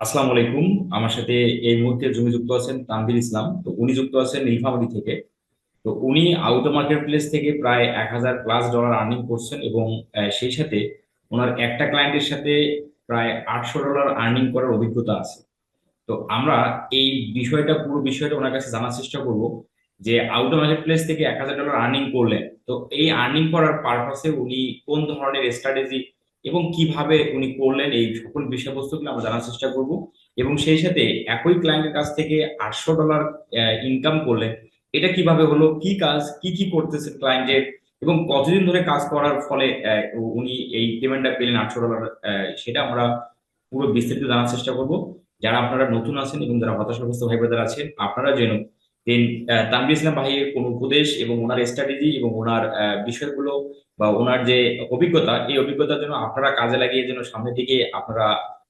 আসসালামু আলাইকুম। আমার সাথে এই মুহূর্তে জমি যুক্ত আছেন তানভীর ইসলাম। তো উনি যুক্ত আছেন নীলফামারী থেকে। তো উনি আউটো মার্কেট প্লেস থেকে প্রায় এক হাজার প্লাস ডলার আর্নিং করছেন এবং সেই সাথে ওনার একটা ক্লায়েন্টের সাথে প্রায় আটশো ডলার আর্নিং করার অভিজ্ঞতা আছে। তো আমরা এই বিষয়টা, পুরো বিষয়টা ওনার কাছে জানার চেষ্টা করব যে আউটো মার্কেট প্লেস থেকে এক হাজার ডলার আর্নিং করলেন। তো এই আর্নিং করার পারপাসে উনি কোন ধরনের স্ট্র্যাটেজি এবং কীভাবে উনি করলেন এই সকল বিষয়বস্তুগুলো আমরা জানার চেষ্টা করব। এবং সেই সাথে একই ক্লায়েন্টের কাছ থেকে আটশো ডলার ইনকাম করলেন। এটা কীভাবে হলো? কি কাজ? কি কি করতেছে ক্লায়েন্টের এবং কতদিন ধরে কাজ করার ফলে উনি এই পেমেন্টটা পেলেন আটশো ডলার সেটা আমরা পুরো বিস্তারিত জানার চেষ্টা করব। যারা আপনারা নতুন আছেন এবং যারা হতাশাগ্রস্ত ভাই ব্রাদার আছেন, আপনারা যেন দেন তানভীর ইসলাম ভাইয়ের কোন উপদেশ এবং ওনার স্ট্র্যাটেজি এবং ওনার আহ, বিষয়গুলো বা ওনার যে অভিজ্ঞতা এই অভিজ্ঞতার জন্য আপনারা কাজে লাগিয়ে যেন সামনের দিকে আপনারা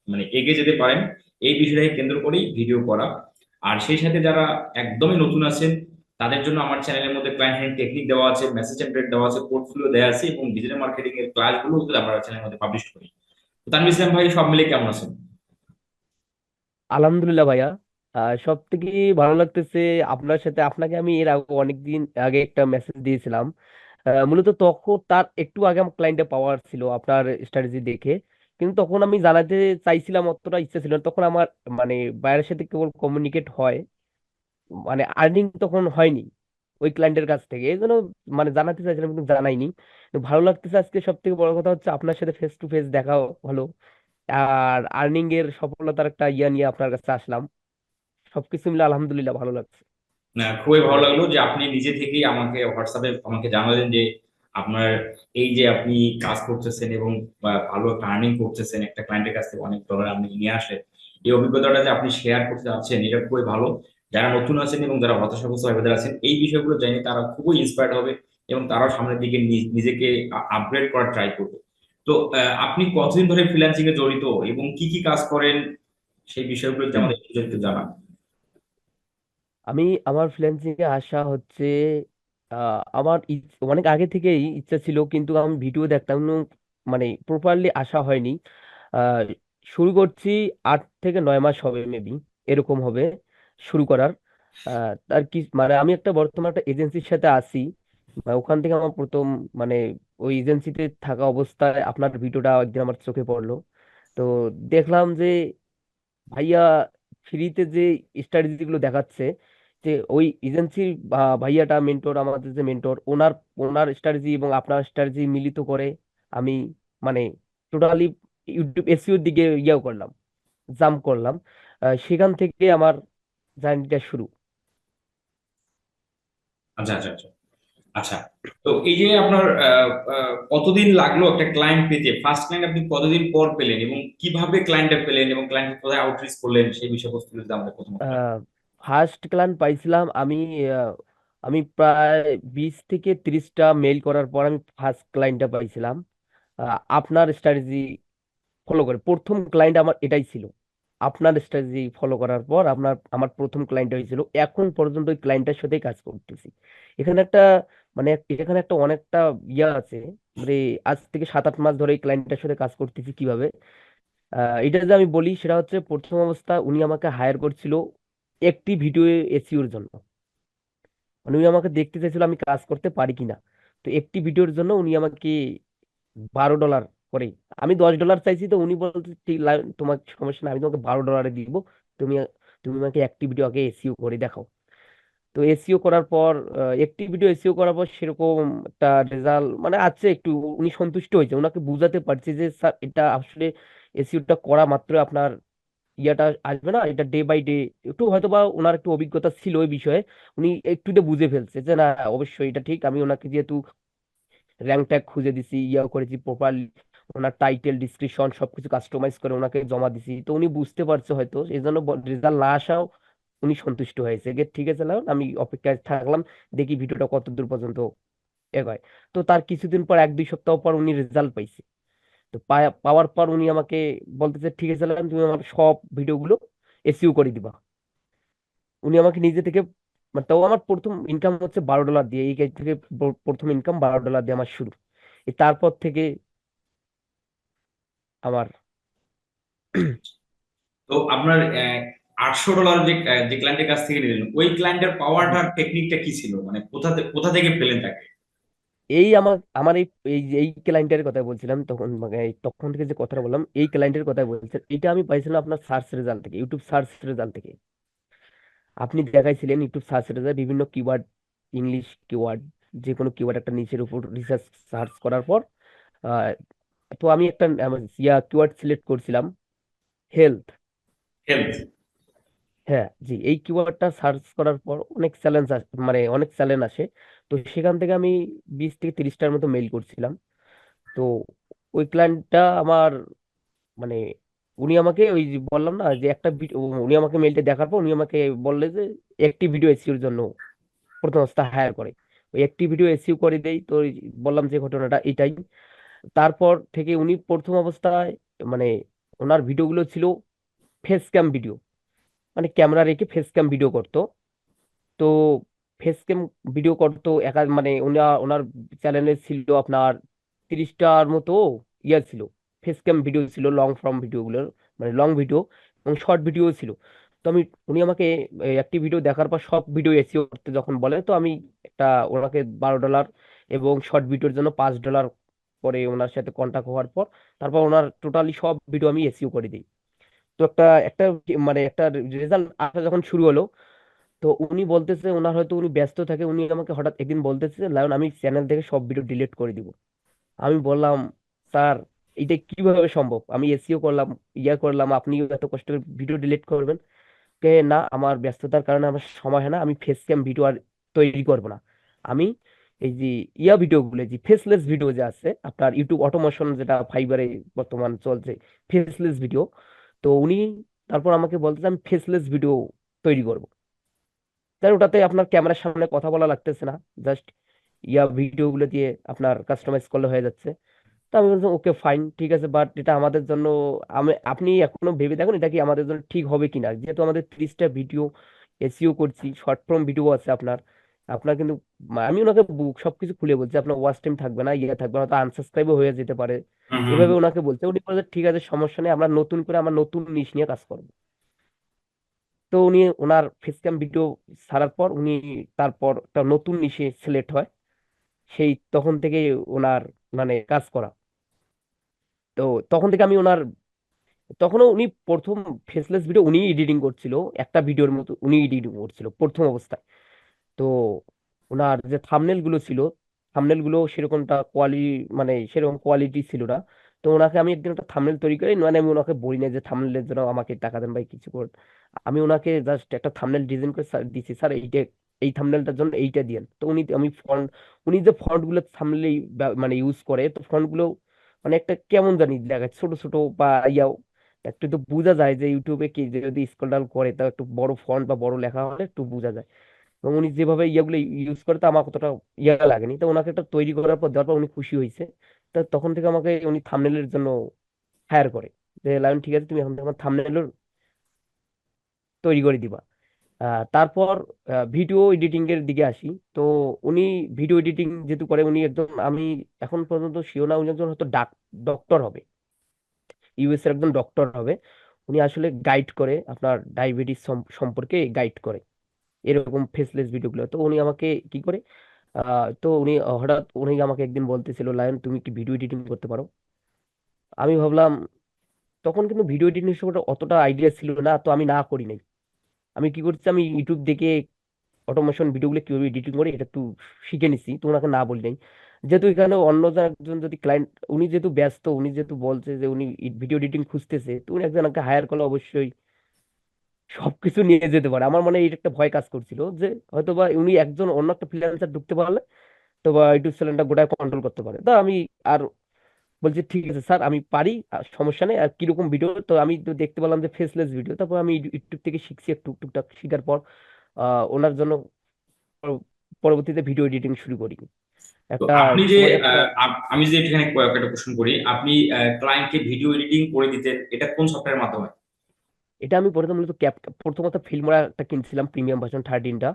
মানে এগিয়ে যেতে পারেন এই বিষয়টাকে কেন্দ্র করেই ভিডিও করা। আর সেই সাথে যারা একদমই নতুন আছেন তাদের জন্য আমার চ্যানেলের মধ্যে ক্লায়েন্ট হ্যান্ড টেকনিক দেওয়া আছে মেসেজ টেমপ্লেট দেওয়া আছে পোর্টফোলিও দেওয়া আছে এবং ডিজিটাল মার্কেটিং এর ক্লাসগুলো আমরা চ্যানেলের মধ্যে পাবলিশ করি তো তানভীর ইসলাম ভাই সব মিলে কেমন আছেন? আলহামদুলিল্লাহ ভাইয়া। আহ, সব থেকে ভালো লাগতেছে আপনার সাথে আপনাকে আমি এর আগে অনেকদিন আগে একটা মেসেজ দিয়েছিলাম। আহ, মূলত তখন তার একটু আগে আমার ক্লায়েন্টে পাওয়ার ছিল আপনার স্ট্র্যাটেজি দেখে। কিন্তু তখন আমি জানাতে চাইছিলাম অতটা ইচ্ছা ছিল না। তখন আমার মানে বাইরের সাথে কেবল কমিউনিকেট হয়। মানে আর্নিং তখন হয়নি ওই ক্লায়েন্টের কাছ থেকে। এই জন্য মানে জানাতে চাইছিলাম কিন্তু জানাইনি। ভালো লাগতেছে আজকে সব থেকে বড় কথা হচ্ছে আপনার সাথে ফেস টু ফেস দেখা হলো। আর আর্নিং এর সফলতার একটা ইয়া নিয়ে আপনার কাছে আসলাম। সবকিছু মিলে আলহামদুলিল্লাহ ভালো লাগছে। খুবই ভালো লাগল যে আপনি নিজে থেকেই আমাকে হোয়াটসঅ্যাপে আমাকে জানালেন যে আপনার এই যে আপনি কাজ করতেছেন এবং ভালো আর্নিং করতেছেন, একটা ক্লায়েন্টের কাছ থেকে অনেক ডলার আপনি নিয়ে আসেন এই অভিজ্ঞতাটা যে আপনি শেয়ার করতে যাচ্ছেন, এটা খুবই ভালো। যারা নতুন আছেন এবং যারা হতাশাগ্রস্ত হয়ে আছেন, এই বিষয়গুলো জানি তারা খুবই ইন্সপায়ার্ড হবে এবং তারাও সামনের দিকে নিজেকে আপগ্রেড করার ট্রাই করবে। তো আপনি কতদিন ধরে ফ্রিল্যান্সিং এ জড়িত এবং কি কি কাজ করেন, সেই বিষয়গুলো আমাদের একটু জানান। আমি আমার ফ্রিল্যান্সিং এ আসা হচ্ছে আমার অনেক আগে থেকেই ইচ্ছা ছিল কিন্তু আমি ভিডিও দেখতাম মানে প্রপারলি আসা হয়নি। শুরু করছি আট থেকে নয় মাস হবে মেবি এরকম হবে শুরু করার। আহ, তার কি মানে আমি একটা বর্তমানে একটা এজেন্সির সাথে আছি ওখান থেকে আমার প্রথম মানে ওই এজেন্সিতে থাকা অবস্থায় আপনার ভিডিওটা একদিন আমার চোখে পড়ল। তো দেখলাম যে ভাইয়া ফ্রিতে যে স্ট্র্যাটেজি গুলো দেখাচ্ছে যে ওই এজেন্সির ভাইয়াটা মেন্টর আমাদের যে মেন্টর ওনার ওনার স্ট্র্যাটেজি এবং আপনার স্ট্র্যাটেজি মিলিত করে আমি মানে টোটালি ইউটিউব এসইওর দিকে ইয়েও করলাম জাম্প করলাম। সেখান থেকে আমার জার্নিটা শুরু। আচ্ছা আচ্ছা আচ্ছা। আচ্ছা তো এই যে আপনার কতদিন লাগল একটা ক্লায়েন্ট পেতে? ফার্স্ট ক্লায়েন্ট আপনি কতদিন পর পেলেন এবং কীভাবে ক্লায়েন্টটা পেলেন এবং ক্লায়েন্ট কোথায় আউটরিচ করলেন সেই বিষয়বস্তু যদি আমাদের প্রথমত জানান। ফার্স্ট ক্লায়েন্ট পাইছিলাম আমি আহ, আমি প্রায় বিশ থেকে তিরিশটা মেইল করার পর আমি ফার্স্ট ক্লায়েন্টটা পাইছিলাম। আহ, আপনার স্ট্র্যাটেজি ফলো করে প্রথম ক্লায়েন্ট আমার এটাই ছিল। আপনার স্ট্র্যাটেজি ফলো করার পর আপনার আমার প্রথম ক্লায়েন্ট হয়েছিল। এখন পর্যন্ত ওই ক্লায়েন্টের সাথেই কাজ করতেছি। এখানে একটা মানে এখানে একটা অনেকটা ইয়ে আছে মানে আজ থেকে সাত আট মাস ধরে এই ক্লায়েন্টের সাথে কাজ করতেছি কীভাবে। আহ, এটা যদি আমি বলি সেটা হচ্ছে প্রথম অবস্থা উনি আমাকে হায়ার করছিল একটি ভিডিও এসিওর জন্য। মানে উনি আমাকে দেখতে চাইছিল আমি কাজ করতে পারি কিনা। তো একটি ভিডিওর জন্য উনি আমাকে বারো ডলার করে। আমি দশ ডলার চাইছি তো উনি বলতে ঠিক তোমার সমস্যা না আমি তোমাকে বারো ডলারে দিব। তুমি তুমি আমাকে একটি ভিডিও আগে এসইও করে দেখাও। তো এসিও করার পর একটি ভিডিও এসিও করার পর সেরকম একটা রেজাল্ট মানে আছে একটু, উনি সন্তুষ্ট হয়েছে। ওনাকে বুঝাতে পারছি যে, স্যার, এটা আসলে এসিওটা করা মাত্র আপনার ইয়াটা আসবে না, এটা ডে বাই ডে একটু হয়তো বা ওনার একটু অভিজ্ঞতা ছিল ওই বিষয়ে, উনি একটু বুঝে ফেলছে যে না, অবশ্যই এটা ঠিক, আমি ওনাকে যেহেতু র্যাঙ্ক ট্যাগ খুঁজে দিছি, ইয়া করেছি প্রপারলি ওনার টাইটেল ডিসক্রিপশন সবকিছু কাস্টমাইজ করে ওনাকে জমা দিছি, তো উনি বুঝতে পারছে হয়তো এই জন্য রেজাল্ট না আসাও উনি সন্তুষ্ট হয়েছে, যে ঠিক আছে লাউন আমি অপেক্ষায় থাকলাম, দেখি ভিডিওটা কত দূর পর্যন্ত এগোয়। তো তার কিছুদিন পর, এক দুই সপ্তাহ পর উনি রেজাল্ট পাইছে। তো পাওয়ার পর উনি আমাকে বলতেছে, ঠিক আছে তুমি আমার সব ভিডিওগুলো এসইও করে দিবা। উনি আমাকে নিজে থেকে মানে তাও আমার প্রথম ইনকাম হচ্ছে বারো ডলার দিয়ে, এই কাজ থেকে প্রথম ইনকাম বারো ডলার দিয়ে আমার শুরু। তারপর থেকে আমার তো আপনার আটশো ডলার যে যে ক্লায়েন্টের কাছ থেকে নিলেন, ওই ক্লায়েন্টের পাওয়ারটার টেকনিকটা কি ছিল? মানে কোথা কোথা থেকে পেলেন তাকে? এই আমার আমার এই এই ক্লায়েন্টের কথা বলছিলাম তখন মানে তখন থেকে যে কথাটা বললাম এই ক্লায়েন্টের কথা বলছেন এটা আমি পাইছিলাম আপনার সার্চ রেজাল্ট থেকে ইউটিউব সার্চ রেজাল্ট থেকে। আপনি দেখাইছিলেন ইউটিউব সার্চ রেজাল্ট বিভিন্ন কিওয়ার্ড ইংলিশ কিওয়ার্ড যে কোনো কিওয়ার্ড একটা নিচের উপর রিসার্চ সার্চ করার পর তো আমি একটা ইয়া কিওয়ার্ড সিলেক্ট করছিলাম হেলথ হেলথ হ্যাঁ জি এই কিওয়ার্ডটা সার্চ করার পর অনেক চ্যালেঞ্জ মানে অনেক চ্যালেঞ্জ আসে। তো সেখান থেকে আমি বিশ থেকে তিরিশটার মতো মেইল করছিলাম। তো ওই ক্লায়েন্টটা আমার মানে উনি আমাকে ওই যে বললাম না যে একটা উনি আমাকে মেইলটা দেখার পর উনি আমাকে বললে যে একটি ভিডিও এসইওর জন্য প্রথম অবস্থা হায়ার করে। ওই একটি ভিডিও এসইও করে দেই। তো বললাম যে ঘটনাটা এটাই। তারপর থেকে উনি প্রথম অবস্থায় মানে ওনার ভিডিওগুলো ছিল ফেস ক্যাম ভিডিও মানে ক্যামেরা রেখে ফেস ক্যাম ভিডিও করতো। তো ফেস ক্যাম ভিডিও করতো, একা মানে ওনার চ্যানেলে ছিল আপনার তিরিশটার মতো ইয়ে ছিল। ফেস ক্যাম ভিডিও ছিল লং ফর্ম ভিডিওগুলোর মানে লং ভিডিও এবং শর্ট ভিডিও ছিল। তো আমি, উনি আমাকে একটি ভিডিও দেখার পর সব ভিডিও এসিও করতে যখন বলে, তো আমি একটা ওনাকে বারো ডলার এবং শর্ট ভিডিওর জন্য পাঁচ ডলার পরে ওনার সাথে কন্ট্যাক্ট হওয়ার পর, তারপর ওনার টোটালি সব ভিডিও আমি এসিও করে দিই। তো একটা একটা মানে একটা রেজাল্ট আসা যখন শুরু হলো তো উনি বলতেছে ওনার হয়তো উনি ব্যস্ত থাকে, উনি আমাকে হঠাৎ একদিন বলতেছে, লায়ন, আমি চ্যানেল থেকে সব ভিডিও ডিলিট করে দিব। আমি বললাম, স্যার, এটা কীভাবে সম্ভব? আমি এসিও করলাম, ইয়া করলাম আপনি এত কষ্ট করে ভিডিও ডিলিট করবেন? কে, না, আমার ব্যস্ততার কারণে আমার সময় হয় না, আমি ফেস ক্যাম ভিডিও আর তৈরি করব না। আমি এই যে ইয়া ভিডিওগুলো যে ফেসলেস ভিডিও যে আছে, আপনার ইউটিউব অটোমেশন যেটা ফাইবারে বর্তমান চলছে ফেসলেস ভিডিও তো উনি তারপর আমাকে বলতেছে, আমি ফেসলেস ভিডিও তৈরি করব। তাই ওটাতে আপনার ক্যামেরার সামনে কথা বলা লাগতেছে না। জাস্ট ইয়া ভিডিওগুলো দিয়ে আপনার কাস্টমাইজ করলে হয়ে যাচ্ছে। তো আমি বললাম ওকে ফাইন ঠিক আছে বাট এটা আমাদের জন্য আমি আপনি এখনও ভেবে দেখুন এটা কি আমাদের জন্য ঠিক হবে কিনা। যেহেতু আমাদের তিরিশটা ভিডিও এসইও করছি শর্ট ফর্ম ভিডিও আছে আপনার। আপনার কিন্তু আমি ওনাকে সবকিছু খুলে বলছি আপনার ওয়াচ টাইম থাকবে না ইয়ে থাকবে না তো আনসাবস্ক্রাইবও হয়ে যেতে পারে। এভাবে ওনাকে বলছে উনি বলছে ঠিক আছে সমস্যা নেই আমরা নতুন করে আমরা নতুন নিশ নিয়ে কাজ করব। তো উনি ওনার ফেস ক্যাম ভিডিও ছাড়ার পর উনি তারপর একটা নতুন নিশে সিলেক্ট হয়। সেই তখন থেকে ওনার মানে কাজ করা। তো তখন থেকে আমি ওনার, তখনও উনি প্রথম ফেসলেস ভিডিও উনি এডিটিং করছিল। একটা ভিডিওর মতো উনি এডিটিং করছিল প্রথম অবস্থায়। তো ওনার যে থাম্বনেলগুলো ছিল থাম্বনেলগুলো সেরকমটা কোয়ালিটি মানে সেরকম কোয়ালিটি ছিল না। তো ওনাকে আমি একদিন একটা থাম্বনেল তৈরি করি। মানে আমি ওনাকে বলি না যে থাম্বনেলের জন্য আমাকে টাকা দেন ভাই, কিছু করুন। আমি ওনাকে জাস্ট একটা থাম্বনেল ডিজাইন করে দিছি, স্যার, এইটা, এই থাম্বনেলটার জন্য এইটা দিয়েন। তো উনি, আমি ফন্ট উনি যে ফন্টগুলো থাম্বনেলে মানে ইউজ করে, তো ফন্টগুলো মানে একটা কেমন জানি দেখাচ্ছে ছোট ছোট বা ইয়াও। একটু তো বোঝা যায় যে ইউটিউবে কি যদি স্ক্রল ডাউন করে তা একটু বড় ফন্ট বা বড় লেখা হলে একটু বোঝা যায়। এবং উনি যেভাবে ইয়েগুলো ইউজ করে, তা আমার কতটা ইয়া লাগেনি। তো ওনাকে একটা তৈরি করার পর, দেওয়ার পর উনি খুশি হয়েছে তা তখন থেকে আমাকে উনি থাম্বনেলের জন্য হায়ার করে। যে, লায়ন, ঠিক আছে, তুমি এখন থেকে আমার থাম্বনেলের তৈরি করে দিবা। তারপর ভিডিও এডিটিং এর দিকে আসি। তো উনি ভিডিও এডিটিং যেহেতু করে, উনি একজন আমি এখন পর্যন্ত শিওর না, উনি একজন হয়তো ডাক ডক্টর হবে। ইউএস এর একজন ডক্টর হবে। উনি আসলে গাইড করে, আপনার ডায়াবেটিস সম্পর্কে গাইড করে। এরকম ফেসলেস ভিডিওগুলো তো উনি আমাকে কি করে আহ, তো উনি হঠাৎ উনি আমাকে একদিন বলতেছিল লায়ন তুমি কি ভিডিও এডিটিং করতে পারো। আমি ভাবলাম তখন কিন্তু ভিডিও এডিটিং সম্পর্কে অতটা আইডিয়া ছিল না তো আমি না করি নাই। আমি কি করছি আমি ইউটিউব দেখে অটোমেশন ভিডিওগুলো কীভাবে এডিটিং করে এটা একটু শিখে নিছি তো ওনাকে না বলি নাই। যেহেতু এখানে অন্য একজন যদি ক্লায়েন্ট উনি যেহেতু ব্যস্ত উনি যেহেতু বলছে যে উনি ভিডিও এডিটিং খুঁজতেছে তো উনি একজনকে হায়ার করলে অবশ্যই সবকিছু নিয়ে যেতে পারে। আমার মানে এটা একটা ভয় কাজ করছিল যে হয়তো বা উনি একজন অন্য একটা ফ্রিল্যান্সার ঢুকতে পারলে তো বা ইউটিউব চ্যানেলটা গোটায় কন্ট্রোল করতে পারে। তো আমি আর বলছি ঠিক আছে স্যার আমি পারি আর সমস্যা নেই। আর কীরকম ভিডিও তো আমি তো দেখতে পেলাম যে ফেসলেস ভিডিও তারপর আমি ইউটিউব থেকে শিখছি একটু টুকটাক শিখার পর আহ, ওনার জন্য পরবর্তীতে ভিডিও এডিটিং শুরু করি। একটা আপনি যে একটা আমি যে এখানে কয়েকটা কোশ্চেন করি আপনি ক্লায়েন্টকে ভিডিও এডিটিং করে দিতেন এটা কোন সফটওয়্যারের মাধ্যমে? এটা আমি প্রথম মূলত ক্যাপ প্রথমত ফিল্মোরা একটা কিনছিলাম প্রিমিয়াম ভার্সন থার্টিনটা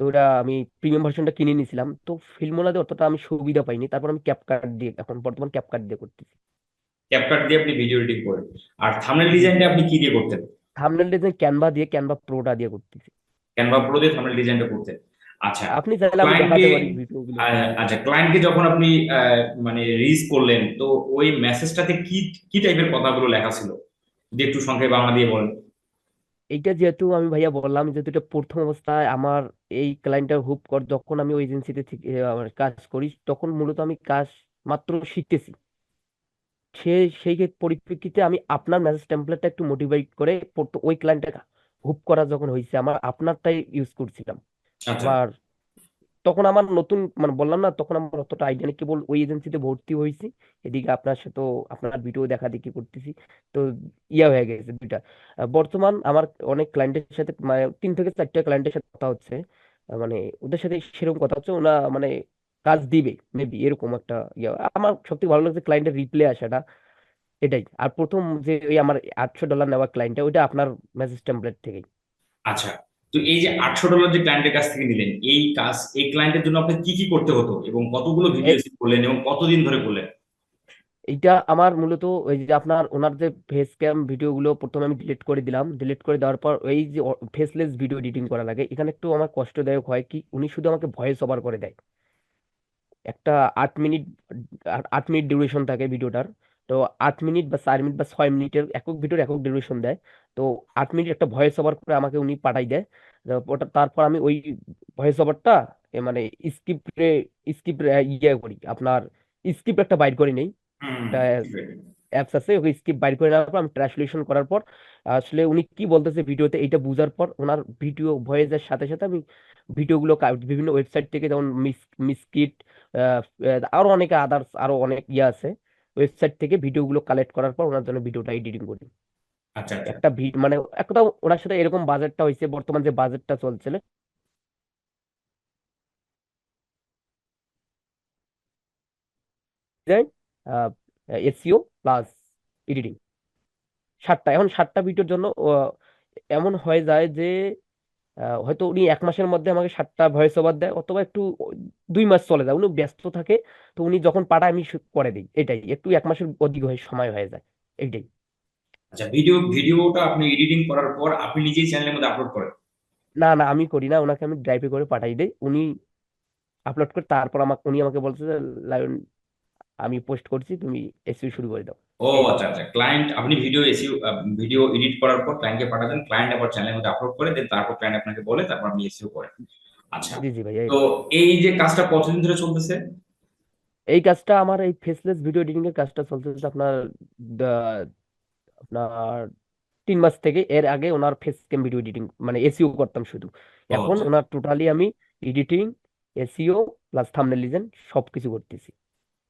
তো ওটা আমি প্রিমিয়াম ভার্সনটা কিনে নিয়েছিলাম। তো ফিল্মোরাতে অতটা আমি সুবিধা পাইনি। তারপর আমি ক্যাপকাট দিয়ে এখন বর্তমান ক্যাপকাট দিয়ে করতেছি। ক্যাপকাট দিয়ে আপনি ভিডিও এডিটিং করেন আর থাম্বনেল ডিজাইনটা আপনি কি দিয়ে করতেন? থাম্বনেল ডিজাইন ক্যানভা দিয়ে ক্যানভা প্রোটা দিয়ে করতেছি। ক্যানভা প্রো দিয়ে থাম্বনেল ডিজাইনটা করতে আচ্ছা আপনি চাইলে আমি দেখাতে পারি ভিডিওগুলো। আচ্ছা ক্লায়েন্টকে যখন আপনি মানে রিচ করলেন তো ওই মেসেজটাতে কি কি টাইপের কথাগুলো লেখা ছিল? যদি একটু সংক্ষেপে বাংলা দিয়ে বলেন। এইটা যেহেতু আমি ভাইয়া বললাম যেহেতু এটা প্রথম অবস্থায় আমার এই ক্লায়েন্টের হুপ কর যখন আমি ওই এজেন্সিতে কাজ করি তখন মূলত আমি কাজ মাত্র শিখতেছি। সে সেই পরিপ্রেক্ষিতে আমি আপনার মেসেজ টেমপ্লেটটা একটু মোটিভেট করে পড়তে- ওই ক্লায়েন্টটা হুপ করা যখন হয়েছে আমার আপনারটাই ইউজ করছিলাম। আচ্ছা। আমার তখন আমার নতুন মানে বললাম না, তখন আমার অতটা আইডিয়া নেই। কেবল ওই এজেন্সিতে ভর্তি হয়েছি। এদিকে আপনার সাথে আপনার ভিডিও দেখা দেখি করতেছি। তো ইয়া হয়ে গেছে দুইটা। বর্তমান আমার অনেক ক্লায়েন্টের সাথে মানে তিন থেকে চারটা ক্লায়েন্টের সাথে কথা হচ্ছে। মানে ওদের সাথে সেরকম কথা হচ্ছে, ওরা মানে কাজ দিবে মেবি এরকম একটা ইয়া। আমার সবথেকে ভালো লাগছে ক্লায়েন্টের রিপ্লে আসাটা। এটাই। আর প্রথম যে ওই আমার আটশো ডলার নেওয়া ক্লায়েন্টটা ওইটা আপনার মেসেজ টেমপ্লেট থেকেই। আচ্ছা। তো এই যে আটশো ডলার যে ক্লায়েন্টের কাছ থেকে নিলেন এই কাজ এই ক্লায়েন্টের জন্য আপনাকে কি কি করতে হতো এবং কতগুলো ভিডিও করলেন এবং কতদিন ধরে করলেন? এইটা আমার মূলত ওই যে আপনার ওনার যে ফেস ক্যাম ভিডিওগুলো প্রথমে আমি ডিলিট করে দিলাম। ডিলিট করে দেওয়ার পর এই যে ফেসলেস ভিডিও এডিটিং করা লাগে। এখানে একটু আমার কষ্টদায়ক হয় কি উনি শুধু আমাকে ভয়েস ওভার করে দেয়। একটা আট মিনিট আট আট মিনিট ডিউরেশন থাকে ভিডিওটার তো আট মিনিট বা চার মিনিট বা ছয় মিনিটের একক ভিডিওর একক ডিউরেশন দেয়। তো আট মিনিট একটা ভয়েস ওভার করে আমাকে উনি পাঠাই দেয়। ওটা তারপর আমি ওই ভয়েস ওভারটা মানে স্ক্রিপ্টে স্ক্রিপ্ট ইয়ে করি। আপনার স্ক্রিপ্ট একটা বাইর করে নেই। অ্যাপস আছে ওই স্ক্রিপ্ট বাইর করে নেওয়ার পর আমি ট্রান্সলেশন করার পর আসলে উনি কি বলতেছে ভিডিওতে এইটা বোঝার পর ওনার ভিডিও ভয়েসের সাথে সাথে আমি ভিডিওগুলো বিভিন্ন ওয়েবসাইট থেকে যেমন মিস মিসকিট আরও অনেক আদার্স আরও অনেক ইয়ে আছে। ওয়েবসাইট থেকে ভিডিওগুলো কালেক্ট করার পর ওনার জন্য ভিডিওটা এডিটিং করি। আচ্ছা আচ্ছা। একটা ভি মানে একটা ওনার সাথে এরকম বাজেটটা হয়েছে, বর্তমান যে বাজেটটা চলছিল এসইও প্লাস এডিটিং সাতটা, এখন সাতটা ভিডিওর জন্য এমন হয়ে যায় যে হয়তো উনি এক মাসের মধ্যে আমাকে সাতটা ভয়েস ওভার দেয়, অথবা একটু দুই মাস চলে যায়, উনি ব্যস্ত থাকে, তো উনি যখন পাঠায় আমি করে দিই, এটাই। একটু এক মাসের অধিক হয়ে, সময় হয়ে যায় এইটাই আচ্ছা ভিডিও ভিডিওটা আপনি এডিটিং করার পর আপনি নিজেই চ্যানেলের মধ্যে আপলোড করেন? না না আমি করি না ওনাকে আমি ড্রাইভে করে পাঠাই দেই। উনি আপলোড করে তারপর আমাকে উনি আমাকে বলছে যে লায়ন আমি পোস্ট করছি তুমি এসইও শুরু করে দাও। ও আচ্ছা আচ্ছা ক্লায়েন্ট আপনি ভিডিও এসিও ভিডিও এডিট করার পর ক্লায়েন্টকে পাঠাতেন ক্লায়েন্ট আবার চ্যানেলের মধ্যে আপলোড করে দেন তারপর ক্লায়েন্ট আপনাকে বলে তারপর আপনি এসিও করেন। আচ্ছা জি জি ভাইয়া তো এই যে কাজটা কতদিন ধরে চলতেছে? এই কাজটা আমার এই ফেসলেস ভিডিও এডিটিং এর কাজটা চলতেছে আপনার আপনার তিন মাস থেকে এর আগে ওনার ফেস ক্যাম ভিডিও এডিটিং মানে এসইও করতাম শুধু। এখন আচ্ছা। ওনার টোটালি আমি editing SEO plus thumbnail design সবকিছু করতেছি।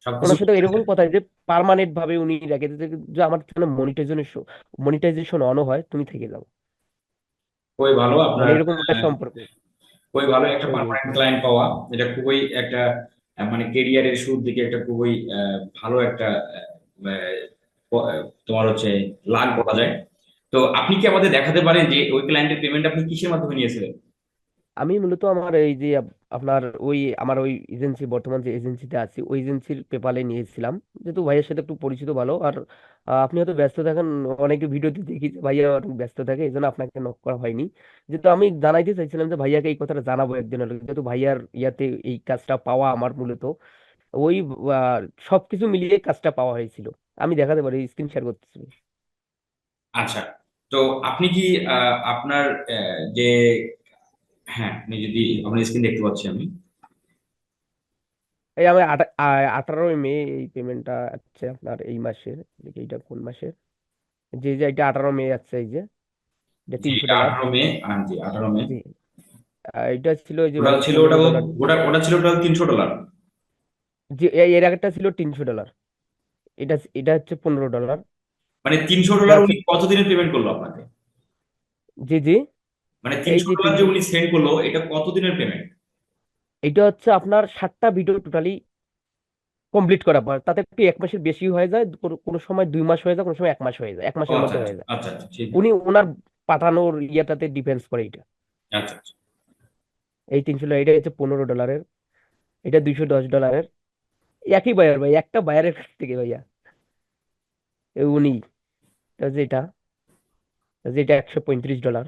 সবকিছু ওনার সাথে এরকম কথা যে পার্মানেন্ট ভাবে উনি রেখে দিতে যে আমার জন্য মনিটাইজেশন মনিটাইজেশন অনও হয় তুমি থেকে যাও। খুবই ভালো মানে আপনার এরকম একটা সম্পর্ক। খুবই ভালো একটা পার্মানেন্ট ক্লায়েন্ট পাওয়া। এটা খুবই একটা আহ, মানে কেরিয়ারের শুরুর দিকে একটা খুবই আহ, ভালো একটা আহ, আহ, তোমার হচ্ছে লাভ বলা যায়। তো আপনি কি আমাদের দেখাতে পারেন যে ওই ক্লায়েন্টের পেমেন্ট আপনি কিসের মাধ্যমে নিয়েছিলেন? আমি মূলত আমার এই যে আপনার ওই আমার ওই এজেন্সি বর্তমান যে এজেন্সিতে আছি ওই এজেন্সির পেপালে নিয়েছিলাম। যেহেতু ভাইয়ের সাথে একটু পরিচিত ভালো আর আপনি হয়তো ব্যস্ত থাকেন অনেকে ভিডিওতে দেখি ভাইয়া অনেক ব্যস্ত থাকে এই জন্য আপনাকে নক করা হয়নি। যেহেতু আমি জানাইতে চাইছিলাম যে ভাইয়াকে এই কথাটা জানাব একদিন যেহেতু ভাইয়ার ইয়াতে এই কাজটা পাওয়া আমার মূলত ওই আহ, সবকিছু মিলিয়ে কাজটা পাওয়া হয়েছিল। আমি দেখাতে পারি স্ক্রিন শেয়ার করতেছি। আচ্ছা তো আপনি কি আপনার যে হ্যাঁ আপনি যদি আপনার স্ক্রিন দেখতে পাচ্ছি আমি। এই আমি আঠারোই মে এই পেমেন্টটা আছে আপনার এই মাসের দেখি এইটা কোন মাসের। যে যে এটা আঠারো মে আছে এই যে এটা জি তিনশো ডলার আঠারো মে হ্যাঁ জি আঠারো মে জি এটা ছিল ওই যে ছিল ওটা ওটা ছিল টোটাল তিনশো ডলার এ- এর আগেরটা ছিল তিনশো ডলার এটা এটা হচ্ছে পনেরো ডলার মানে তিনশো ডলার উনি কতদিনের পেমেন্ট করল আপনাকে? জি জি। মানে তিনশো ডলার যে উনি সেন্ড করল এটা কতদিনের পেমেন্ট এটা হচ্ছে আপনার সাতটা ভিডিও টোটালি কমপ্লিট করার পর। তাতে একটু এক মাসের বেশি হয়ে যায়? কোনো সময় দুই মাস হয়ে যায় কোনো সময় এক মাস হয়ে যায় এক মাসের মধ্যে আচ্ছা হয়ে যায়। আচ্ছা আচ্ছা উনি ওনার পাঠানোর ইয়েটাতে ডিফেন্স করে এটা আচ্ছা এই তিনশো ডলার এটা হচ্ছে পনেরো ডলারের এটা দুইশো দশ ডলারের একই বায়ার ভাই একটা বায়ারের কাছ থেকে ভাইয়া। উনি এটা যেটা একশো পঁয়ত্রিশ ডলার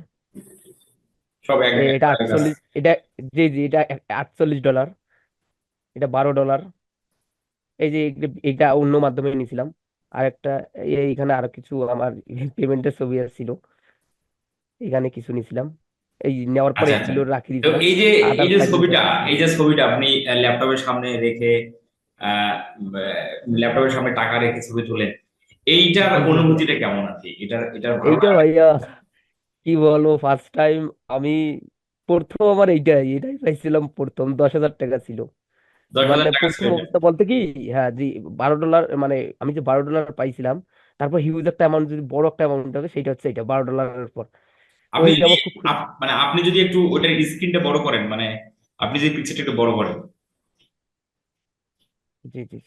এটা আটচল্লিশ এটা জি জি এটা আটচল্লিশ ডলার এটা বারো ডলার এই যে এটা- অন্য মাধ্যমে নিয়েছিলাম। আর একটা এইখানে আরও কিছু আমার পেমেন্টের ছবি আসছিল। এখানে কিছু নিয়েছিলাম। এই নেওয়ার পরে আচ্ছা আচ্ছা। এগুলো রাখি দিয়েছিলাম। এই যে এই যে ছবিটা এই যে ছবিটা আপনি ল্যাপটপের সামনে রেখে ল্যাপটপের সামনে টাকা রেখে ছবি তোলেন। এইটার অনুভূতিটা কেমন আছে? এটার ভালো এইটা ভাইয়া কি বলব ফার্স্ট টাইম আমি প্রথম আমার এইটাই এটাই পাইছিলাম প্রথম দশ হাজার টাকা ছিল। মানে প্রথম অবস্থা বলতে কি হ্যাঁ জি বারো ডলার মানে আমি যে বারো ডলার পাইছিলাম তারপর হিউজ একটা অ্যামাউন্ট যদি বড় একটা অ্যামাউন্ট থাকে সেটা হচ্ছে এটা বারো ডলারের পর। আপনি মানে আপনি যদি একটু ওটার স্ক্রিনটা বড় করেন মানে আপনি যদি পিকচারটা একটু বড় করেন জি জি।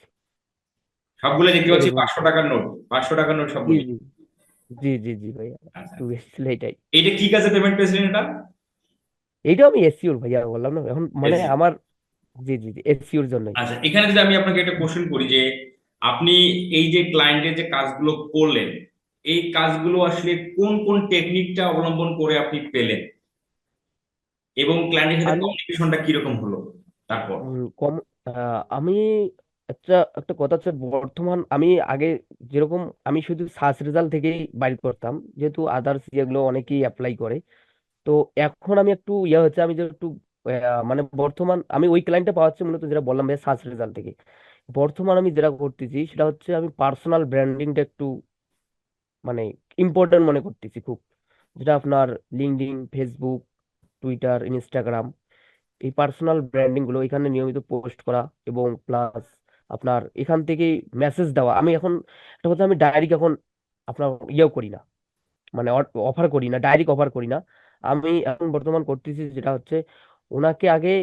সবগুলো দেখতে পাচ্ছি পাঁচশো টাকার নোট পাঁচশো টাকার নোট সবগুলি। জি। জি জি ভাইয়া আচ্ছা। এসেছিল এটাই এইটা কি কাজে পেমেন্ট পেয়েছিলেন এটা? এইটা আমি এসিওর ভাইয়া বললাম না। এখন মানে আমার জি জি জি এসিওর জন্যই। আচ্ছা এখানে যদি আমি আপনাকে একটা কোশ্চেন করি যে আপনি এই যে ক্লায়েন্টের যে কাজগুলো করলেন এই কাজগুলো আসলে কোন কোন টেকনিকটা অবলম্বন করে আপনি পেলেন? এবং ক্লায়েন্টের সাথে কমিউনিকেশনটা কীরকম হলো তারপর? আমি একটা একটা কথা হচ্ছে বর্তমান আমি আগে যেরকম আমি শুধু সার্চ রেজাল্ট থেকেই বাইর করতাম। যেহেতু আদার্স যেগুলো অনেকেই অ্যাপ্লাই করে। তো এখন আমি একটু ইয়ে হচ্ছে আমি যে একটু আহ, মানে বর্তমান আমি ওই ক্লায়েন্টটা পাওয়াচ্ছি মূলত যেটা বললাম ভাই সার্চ রেজাল্ট থেকে। বর্তমান আমি যেটা করতেছি সেটা হচ্ছে আমি পার্সোনাল ব্র্যান্ডিংটা একটু মানে ইম্পর্টেন্ট মনে করতেছি খুব। যেটা আপনার লিঙ্কডইন ফেসবুক টুইটার ইনস্টাগ্রাম এই পার্সোনাল ব্র্যান্ডিংগুলো এখানে নিয়মিত পোস্ট করা এবং প্লাস আপনার এখান থেকে মেসেজ দেওয়া। আমি এখন একটা কথা, আমি ডাইরেক্ট এখন আপনার ইয়েও করি না। মানে অফার করি না ডাইরেক্ট অফার করি না। আমি এখন বর্তমান করতেছি যেটা হচ্ছে, ওনাকে আগে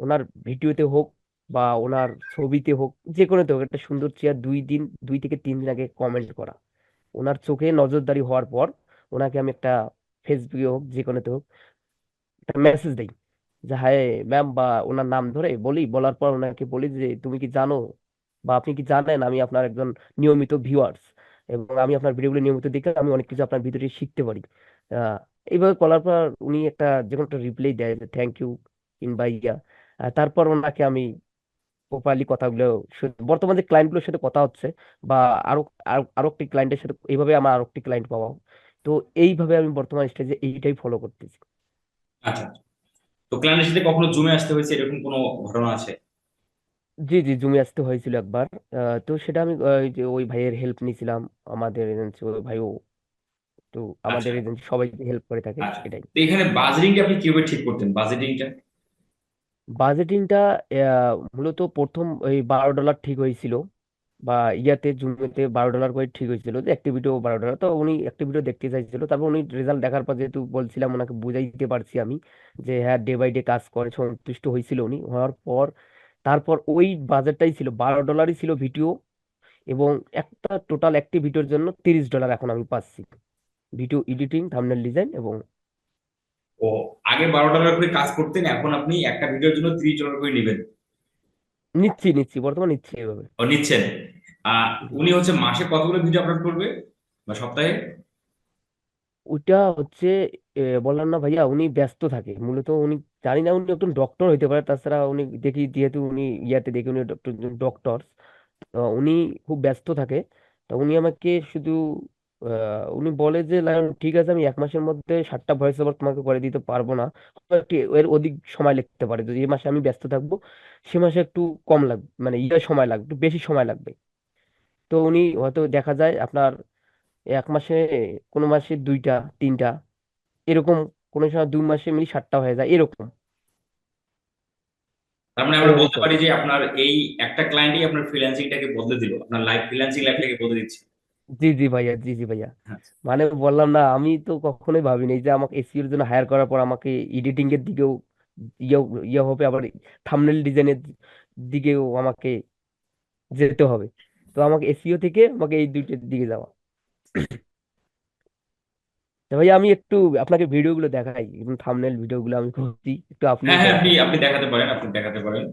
ওনার ভিডিওতে হোক বা ওনার ছবিতে হোক, যে কোনোতে হোক, একটা সুন্দর চেয়ার দুই দিন, দুই থেকে তিন দিন আগে কমেন্ট করা। ওনার চোখে নজরদারি হওয়ার পর ওনাকে আমি একটা ফেসবুকে হোক, যে কোনোতে হোক, একটা মেসেজ দেই। যে, হায়, ম্যাম বা ওনার নাম ধরে বলি? বলার পর ওনাকে বলি যে, তুমি কি জানো বা আপনি কি জানেন আমি আপনার একজন নিয়মিত ভিউয়ার্স এবং আমি আপনার ভিডিওগুলো নিয়মিত দেখে আমি অনেক কিছু আপনার ভিতরে শিখতে পারি। এইভাবে বলার পর উনি একটা যে কোনো একটা রিপ্লাই দেয় যে থ্যাংক ইউ কিংবা ইয়া তারপর ওনাকে আমি প্রপারলি কথাগুলো বর্তমানে যে ক্লায়েন্টগুলোর সাথে কথা হচ্ছে বা আরও আরও আরও একটি ক্লায়েন্টের সাথে এইভাবে আমার আরও একটি ক্লায়েন্ট পাওয়া। তো এইভাবে আমি বর্তমান স্টেজে এইটাই ফলো করতেছি। আচ্ছা। তো ক্লায়েন্টের সাথে কখনো জুমে আসতে হয়েছে? এরকম কোনো ঘটনা আছে? জি জি জুমে আসতে হয়েছিল একবার। আহ, তো সেটা আমি আহ, ওই যে ওই ভাইয়ের হেল্প নিয়েছিলাম আমাদের এজেন্সি ওই ভাইও। তো আচ্ছা। আমাদের এজেন্সি সবাইকে হেল্প করে থাকে আচ্ছা। এটাই। তো এখানে বাজেটিংটা আপনি কীভাবে ঠিক করতেন? বাজেটিংটা বাজেটিংটা মূলত প্রথম ওই বারো ডলার ঠিক হয়েছিল। বা ইয়াতে জুমেতে বারো ডলার করে ঠিক হয়েছিল যে অ্যাক্টিভিটিও বারো ডলার। তো উনি অ্যাক্টিভিটিও দেখতে চাইছিল। তারপর উনি রেজাল্ট দেখার পর যেহেতু বলছিলাম ওনাকে বুঝাই দিতে পারছি আমি যে হ্যাঁ ডে বাই ডে কাজ করে, সন্তুষ্ট হয়েছিল উনি। হওয়ার পর, তারপর ওই বাজেটটাই ছিল, বারো ডলারই ছিল ভিডিও এবং একটা টোটাল একটি ভিডিওর জন্য তিরিশ ডলার এখন আমি পাচ্ছি। ভিডিও এডিটিং থাম্বনেল ডিজাইন এবং ও, আগে বারো ডলার করে কাজ করতেন, এখন আপনি একটা ভিডিওর জন্য ত্রিশ ডলার করে নেবেন। নিচ্ছি নিচ্ছি বর্তমান নিচ্ছি এভাবে ও নিচ্ছেন। উনি হচ্ছে মাসে কতগুলো ভিডিও আপলোড করবে? বা সপ্তাহে? ওইটা হচ্ছে বললাম না ভাইয়া উনি ব্যস্ত থাকে। মূলত উনি জানি না উনি একজন ডক্টর হইতে পারে তাছাড়া উনি দেখি যেহেতু উনি ইয়াতে দেখি উনি ডক্টর উনি খুব ব্যস্ত থাকে। তো উনি আমাকে শুধু উনি বলে যে লায়ন ঠিক আছে, আমি এক মাসের মধ্যে ষাটটা ভয়েস ওভার তোমাকে করে দিতে পারব না। এর অধিক সময় লাগতে পারে। এই মাসে আমি ব্যস্ত থাকব, সে মাসে একটু কম লাগবে মানে ইয়ে সময় লাগবে, একটু বেশি সময় লাগবে। তো উনি হয়তো দেখা যায় আপনার এক মাসে, কোনো মাসে দুইটা, তিনটা, এরকম কোনো সময় দুই মাসে মিলি সাতটা হয়ে যায়, এরকম। তার মানে আমরা বলতে পারি যে, আপনার এই একটা ক্লায়েন্টই আপনার ফ্রিল্যান্সিংটাকে বদলে দিল, আপনার লাইফ ফ্রিল্যান্সিং লাইফটাকে বদলে দিচ্ছে। জি জি ভাইয়া জি জি ভাইয়া। আচ্ছা মানে বললাম না আমি তো কখনোই ভাবিনি যে আমাকে এসইওর জন্য হায়ার করার পর আমাকে এডিটিং এর দিকেও ইয়ে ইয়ে হবে আবার থাম্বনেল ডিজাইনের দিকেও আমাকে যেতে হবে। তো আমাকে এসইও থেকে আমাকে এই দুইটার দিকে যাওয়া। ভাইয়া আমি একটু আপনাকে ভিডিওগুলো দেখাই থাম্বনেল ভিডিওগুলো আমি করছি একটু আপনি হ্যাঁ হ্যাঁ আপনি আপনি দেখাতে পারেন আপনি দেখাতে পারেন।